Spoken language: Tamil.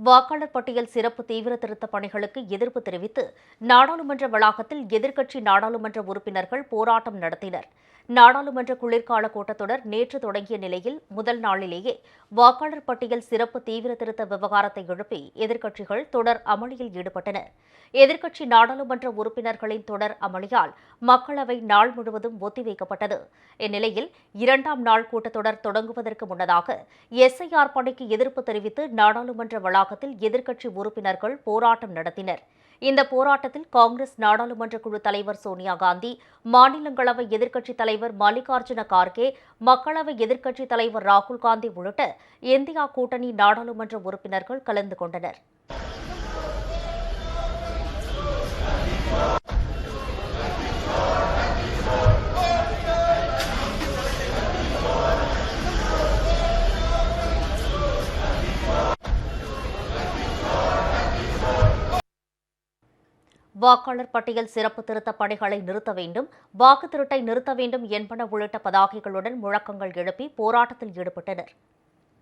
வாக்காளர் பட்டியல் சிறப்பு தீவிர திருத்த பணிகளுக்கு எதிர்ப்பு தெரிவித்து நாடாளுமன்ற வளாகத்தில் எதிர்க்கட்சி நாடாளுமன்ற உறுப்பினர்கள் போராட்டம் நடத்தினர். நாடாளுமன்ற குளிர்கால கூட்டத்தொடர் நேற்று தொடங்கிய நிலையில் முதல் நாளிலேயே வாக்காளர் பட்டியல் சிறப்பு தீவிர திருத்த விவகாரத்தை எழுப்பி எதிர்க்கட்சிகள் தொடர் அமளியில் ஈடுபட்டனர் எதிர்க்கட்சி நாடாளுமன்ற உறுப்பினர்களின் தொடர் அமளியால் மக்களவை நாள் முழுவதும் ஒத்திவைக்கப்பட்டது. இந்நிலையில் இரண்டாம் நாள் கூட்டத்தொடர் தொடங்குவதற்கு முன்னதாக எஸ்ஐஆர் பணிக்கு எதிர்ப்பு தெரிவித்து நாடாளுமன்ற வளாக வளாகத்தில் எதிர்க்கட்சி உறுப்பினர்கள் போராட்டம் நடத்தினர். இந்த போராட்டத்தில் காங்கிரஸ் நாடாளுமன்ற குழு தலைவர் சோனியா காந்தி மாநிலங்களவை எதிர்க்கட்சித் தலைவர் மல்லிகார்ஜுன கார்கே மக்களவை எதிர்க்கட்சித் தலைவர் ராகுல் காந்தி உள்ளிட்ட இந்தியா கூட்டணி நாடாளுமன்ற உறுப்பினர்கள் கலந்து கொண்டனர். வாக்காளர் பட்டியல் சிறப்பு திருத்த பணிகளை நிறுத்த வேண்டும் வாக்கு திருட்டை நிறுத்த வேண்டும் என்பன உள்ளிட்ட பதாகைகளுடன் முழக்கங்கள் எழுப்பி போராட்டத்தில் ஈடுபட்டனர்.